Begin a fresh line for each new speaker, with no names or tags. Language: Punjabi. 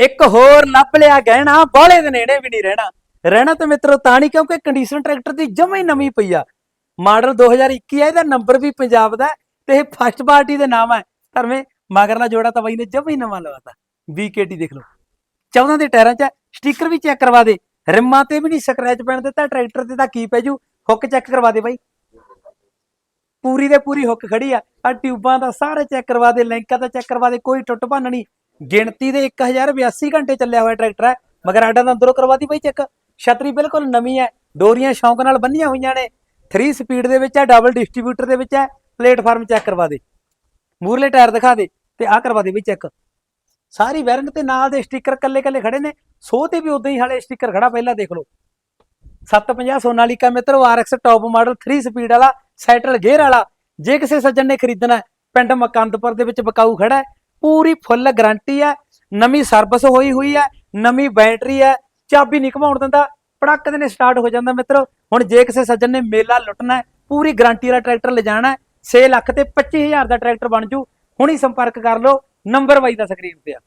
ਇੱਕ ਹੋਰ ਲੱਭ ਲਿਆ ਗਹਿਣਾ, ਬਾਹਲੇ ਦੇ ਨੇੜੇ ਵੀ ਨਹੀਂ ਰਹਿਣਾ। ਰਹਿਣਾ ਤਾਂ ਮਿੱਤਰੋ ਤਾਂ ਨਹੀਂ, ਕਿਉਂਕਿ ਕੰਡੀਸ਼ਨ ਟਰੈਕਟਰ ਦੀ ਜਮਾ ਹੀ ਨਵੀਂ ਪਈ ਆ। ਮਾਡਲ 2021 ਆ, ਇਹਦਾ ਨੰਬਰ ਵੀ ਪੰਜਾਬ ਦਾ ਤੇ ਇਹ ਫਸਟ ਪਾਰਟੀ ਦੇ ਨਾਮ ਹੈ। ਧਰਮੇ ਮਗਰਲਾ ਜੋੜਾ ਤਾਂ ਬਾਈ ਨੇ ਜਮਾ ਹੀ ਨਵਾਂ ਲਵਾਤਾ BKT ਦੇਖ ਲਓ। 14 ਦੇ ਟਾਇਰਾਂ 'ਚ ਸਟicker ਵੀ ਚੈੱਕ ਕਰਵਾ ਦੇ। ਰਿਮਾਂ ਤੇ ਵੀ ਨਹੀਂ ਸਕ੍ਰੈਚ ਪੈਣ ਦਿੱਤਾ ਟਰੈਕਟਰ ਤੇ ਤਾਂ ਕੀ ਪੈ ਜੂ? ਹੁੱਕ ਚੈੱਕ ਕਰਵਾ ਦੇ ਬਾਈ। ਪੂਰੀ ਦੇ ਪੂਰੀ ਹੁੱਕ ਖੜੀ ਆ। ਆ ਟਿਊਬਾਂ ਦਾ ਸਾਰੇ ਚੈੱਕ ਕਰਵਾ ਦੇ, ਲੈਂਕਾਂ ਦਾ ਚੈੱਕ ਕਰਵਾ ਦੇ, ਕੋਈ ਟੁੱਟ ਭੰਨ ਨਹੀਂ। ਗਿਣਤੀ ਦੇ 1082 ਘੰਟੇ ਚੱਲਿਆ ਹੋਇਆ ਟਰੈਕਟਰ ਹੈ, ਮਗਰ ਆਡਾ ਦਾ ਅੰਦਰੋਂ ਕਰਵਾ ਦੀ ਬਾਈ ਚੈੱਕ। ਛਤਰੀ ਬਿਲਕੁਲ ਨਵੀਂ ਹੈ, ਡੋਰੀਆਂ ਸ਼ੌਂਕ ਨਾਲ ਬੰਨੀਆਂ ਹੋਈਆਂ ਨੇ। 3 ਸਪੀਡ ਦੇ ਵਿੱਚ ਹੈ ਡਬਲ ਡਿਸਟ੍ਰੀਬਿਊਟਰ ਦੇ ਵਿੱਚ ਹੈ ਪਲੇਟਫਾਰਮ ਚੈੱਕ ਕਰਵਾ ਦੇ। ਮੂਰਲੇ ਟਾਇਰ ਦਿਖਾ ਦੇ ਤੇ ਆਹ ਕਰਵਾ ਦੇ ਬਈ ਚੈੱਕ। ਸਾਰੀ ਵੈਰਿੰਟ ਤੇ ਨਾਲ ਦੇ ਸਟicker ਕੱਲੇ ਕੱਲੇ ਖੜੇ ਨੇ ਸੋ ਤੇ ਵੀ ਉਦਾਂ ਹੀ ਹਾਲੇ ਸਟicker ਖੜਾ ਪਹਿਲਾਂ ਦੇਖ ਲਓ। 750 ਸੋਨਾਲੀਕਾ ਮਿੱਤਰੋ RX ਟੌਪ ਮਾਡਲ 3 ਸਪੀਡ ਵਾਲਾ ਸੈਟਲ ਗੇਅਰ ਵਾਲਾ। ਜੇ ਕਿਸੇ ਸੱਜਣ ਨੇ ਖਰੀਦਣਾ ਪਿੰਡ ਮਕੰਦਪੁਰ ਦੇ ਵਿੱਚ ਬਕਾਊ ਖੜਾ ਹੈ। ਪੂਰੀ ਫੁੱਲ ਗਾਰੰਟੀ ਹੈ, ਨਵੀਂ ਸਰਵਿਸ ਹੋਈ ਹੋਈ ਹੈ, ਨਵੀਂ ਬੈਟਰੀ ਹੈ, ਚਾਬੀ ਨਹੀਂ ਘਮਾਉਣ ਦਿੰਦਾ, ਪੜਕ ਦੇ ਨੇ ਸਟਾਰਟ ਹੋ ਜਾਂਦਾ ਮਿੱਤਰੋ। ਹੁਣ ਜੇ ਕਿਸੇ ਸੱਜਣ ਨੇ ਮੇਲਾ ਲੁੱਟਣਾ ਪੂਰੀ ਗਾਰੰਟੀ ਵਾਲਾ ਟਰੈਕਟਰ ਲਿਜਾਣਾ ਹੈ 6 ਲੱਖ ਤੇ 25000 ਦਾ ਟਰੈਕਟਰ ਬਣ ਜੂ, ਹੁਣੀ ਸੰਪਰਕ ਕਰ ਲਓ ਨੰਬਰ ਬਾਈ ਦਾ ਸਕਰੀਨ ਤੇ ਆ।